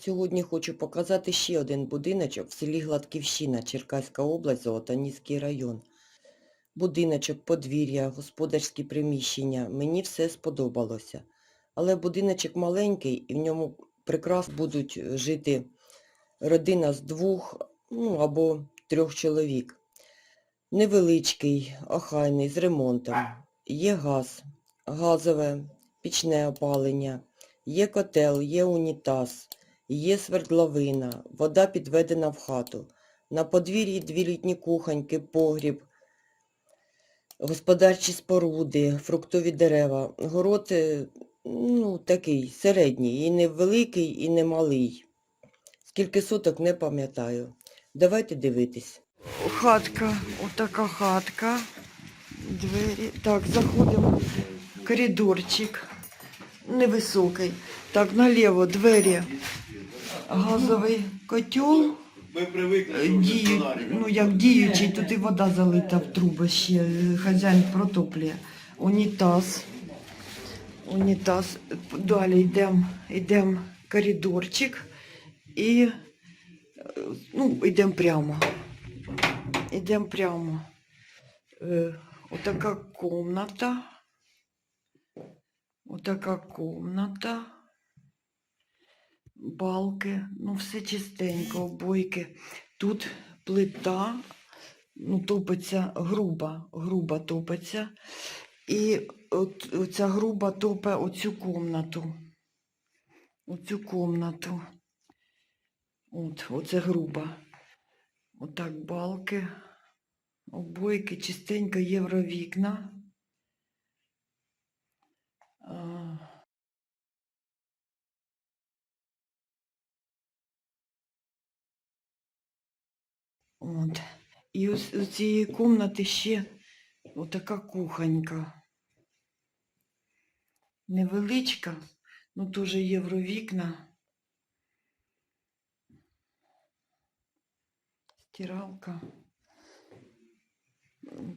Сьогодні хочу показати ще один будиночок в селі Гладківщина, Черкаська область, Золотоніський район. Будиночок, подвір'я, господарські приміщення. Мені все сподобалося. Але будиночок маленький і в ньому прекрасно будуть жити родина з двох ну, або трьох чоловік. Невеличкий, охайний, з ремонтом. Є газ, газове, пічне опалення, є котел, є унітаз, є свердловина, вода підведена в хату. На подвір'ї дві літні кухоньки, погріб, господарчі споруди, фруктові дерева. Город е, ну, такий середній, і не великий, і не малий. Скільки суток не пам'ятаю. Давайте дивитись. Хатка, отака хатка. Двері. Так, заходимо. Коридорчик. Невисокий. Так, наліво двері. Газовий котел. Ми привикли, Дію, ну як діючий, тут і вода залита в труби ще, хазяїн протоплює. Унітаз. Унітаз. Далі йдемо йдем коридорчик і е, ну, йдемо прямо. Йдемо прямо. Е, отака комната. Отака комната. Балки, ну все чистенько, обойки. Тут плита, ну, топиться груба, груба топиться. І от, оця груба топе оцю комнату. Оцю комнату. От, оце груба. Отак балки, обойки, чистенько євровікна. А, От. І ось у цієї кімнати ще отака кухонька. Невеличка, ну теж євровікна. Стиралка.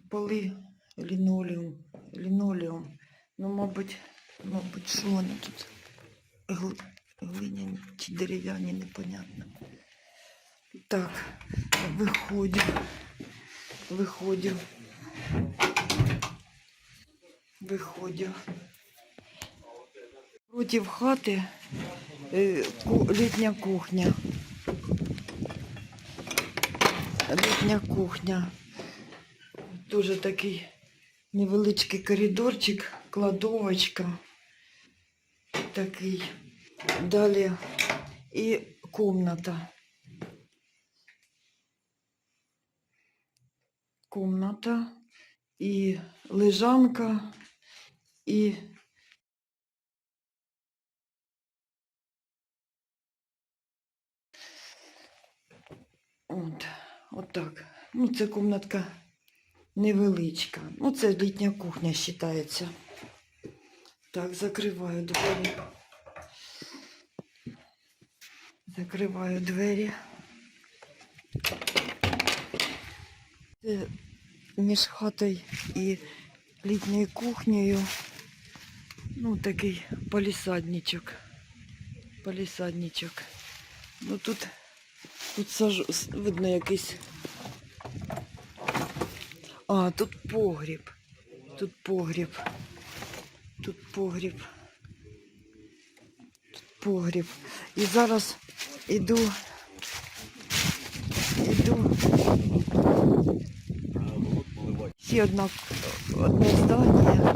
Поли лінолеум. Лінолеум. Ну, мабуть, мабуть, що вони тут? Глиняні чи дерев'яні, непонятно. Так, виходю. Виходю. Виходю. Проти хати е, літня кухня. Літня кухня. Дуже такий невеличкий коридорчик, кладовочка. Такий. Далі і комната. Комната і лежанка, і от, от так. Ну, це комнатка невеличка. Ну, це літня кухня вважається. Так, закриваю двері. Закриваю двері. Це між хатою і літньою кухнею. Ну, такий палісадничок. Палісадничок. Ну тут, тут сажу, видно якийсь. А, тут погріб. Тут погріб. Тут погріб. Тут погріб. І зараз іду. Іду Ще одна, одне здання.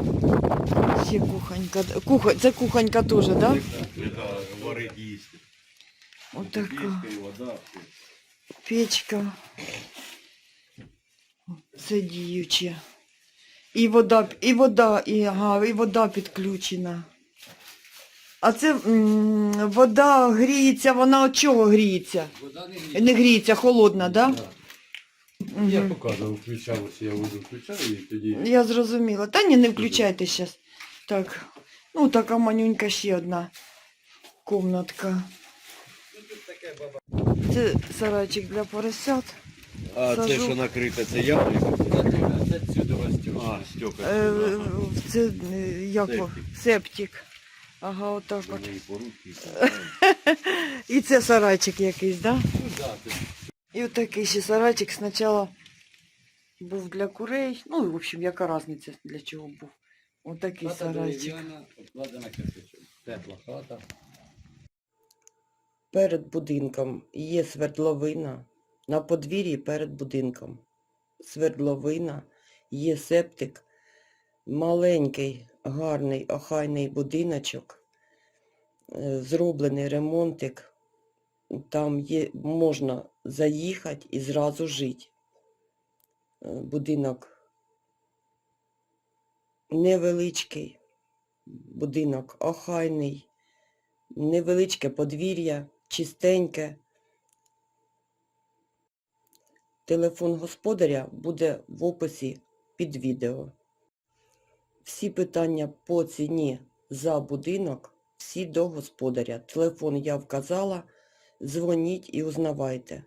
Ще кухонька. Куха, це кухонька теж, так? Да? Варить їсти. Отака і вода. печка. Це діюче. І вода, і вода, і, ага, і вода підключена. А це м, вода гріється, вона від чого гріється? Вода не Не гріється, холодна, так? Да? Я показував, включав, ось я воду включаю і тоді. Я зрозуміла. Та ні, не включайте зараз. Так. Ну, така манюнька ще одна комнатка. Це сарайчик для поросят. А Сажу. це що накрите, це яблуко? Це сюди. А, стьока. Е, це е, як Септик. септик. Ага, отак от. І це сарайчик якийсь, да? Ну да, ти І отакий ще сарайчик спочатку був для курей. Ну, в общем, яка різниця для чого був. Отакий хата сарайчик. обкладена кирпичом. Тепла хата. Перед будинком є свердловина. На подвір'ї перед будинком. Свердловина, є септик, маленький, гарний, охайний будиночок, е, зроблений ремонтик. Там є, можна заїхати і зразу жити. Е, Будинок невеличкий, будинок охайний, невеличке подвір'я, чистеньке. Телефон господаря буде в описі під відео. Всі питання по ціні за будинок, всі до господаря. Телефон я вказала, дзвоніть і узнавайте.